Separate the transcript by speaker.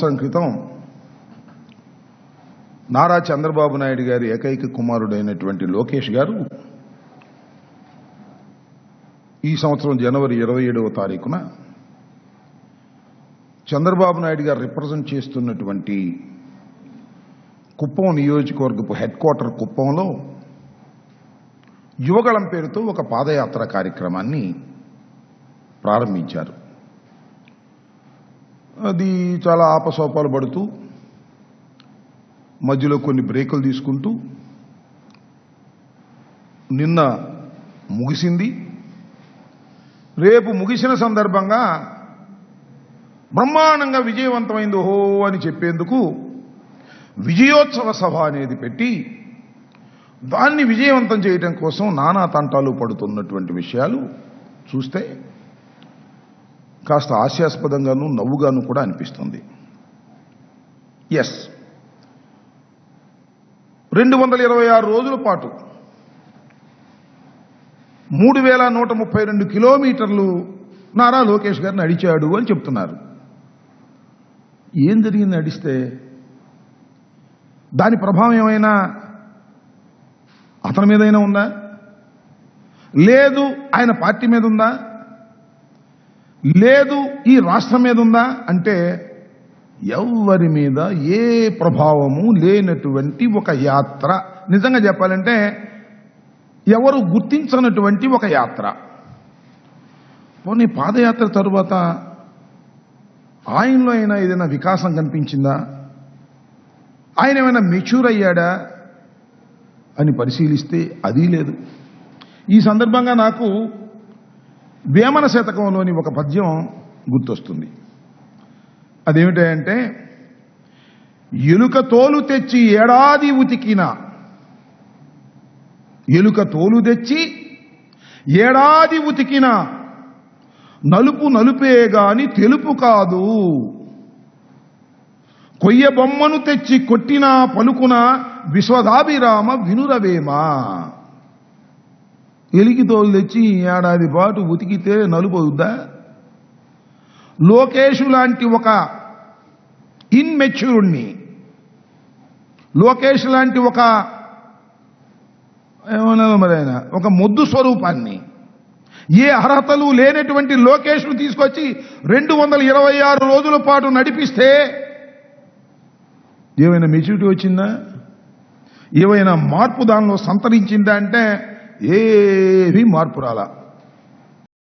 Speaker 1: సంవత్సరం క్రితం నారా చంద్రబాబు నాయుడు గారి ఏకైక కుమారుడైనటువంటి లోకేష్ గారు ఈ సంవత్సరం జనవరి ఇరవై ఏడవ తారీఖున చంద్రబాబు నాయుడు గారు రిప్రజెంట్ చేస్తున్నటువంటి కుప్పం నియోజకవర్గపు హెడ్ క్వార్టర్ కుప్పంలో యువగళం పేరుతో ఒక పాదయాత్ర కార్యక్రమాన్ని ప్రారంభించారు. అది చాలా ఆపసోపాలు పడుతూ మధ్యలో కొన్ని బ్రేకులు తీసుకుంటూ నిన్న ముగిసింది. రేపు ముగిసిన సందర్భంగా బ్రహ్మాండంగా విజయవంతమైంది ఓహో అని చెప్పేందుకు విజయోత్సవ సభ అనేది పెట్టి దాన్ని విజయవంతం చేయడం కోసం నానా తంటాలు పడుతున్నటువంటి విషయాలు చూస్తే కాస్త హాస్యాస్పదంగాను నవ్వుగాను కూడా అనిపిస్తుంది. ఎస్ రెండు వందల ఇరవై ఆరు రోజుల పాటు మూడు వేల నూట ముప్పై రెండు కిలోమీటర్లు నారా లోకేష్ గారు నడిచాడు అని చెప్తున్నారు. ఏం జరిగింది నడిస్తే దాని ప్రభావం ఏమైనా అతని మీదైనా ఉందా? లేదు ఆయన పార్టీ మీద ఉందా? లేదు ఈ రాష్ట్రం మీద ఉందా? అంటే ఎవరి మీద ఏ ప్రభావము లేనటువంటి ఒక యాత్ర. నిజంగా చెప్పాలంటే ఎవరు గుర్తించనటువంటి ఒక యాత్ర. పోనీ పాదయాత్ర తరువాత ఆయనలో అయినా ఏదైనా వికాసం కనిపించిందా? ఆయన ఏమైనా మెచ్యూర్ అయ్యాడా? అని పరిశీలిస్తే అది లేదు. ఈ సందర్భంగా నాకు వేమన శతకంలోని ఒక పద్యం గుర్తొస్తుంది. అదేమిటంటే ఎలుక తోలు తెచ్చి ఏడాది ఉతికిన ఎలుక తోలు తెచ్చి ఏడాది ఉతికిన నలుపు నలుపే గాని తెలుపు కాదు. కొయ్య బొమ్మను తెచ్చి కొట్టిన పలుకున విశ్వదాభిరామ వినురవేమా? ఎలికి తోలు తెచ్చి ఏడాది పాటు ఉతికితే నలుపు లోకేషు లాంటి ఒక ఇన్మెచ్యూర్డ్ని లోకేష్ లాంటి ఒక ఏమన్నా మరి ఆయన? ఒక మొద్దు స్వరూపాన్ని ఏ అర్హతలు లేనటువంటి లోకేష్ను తీసుకొచ్చి రెండు వందల ఇరవై ఆరు రోజుల పాటు నడిపిస్తే ఏమైనా మెచ్యూరిటీ వచ్చిందా? ఏమైనా మార్పు దానిలో సంతరించిందా అంటే ఏమీ మార్పు రాలా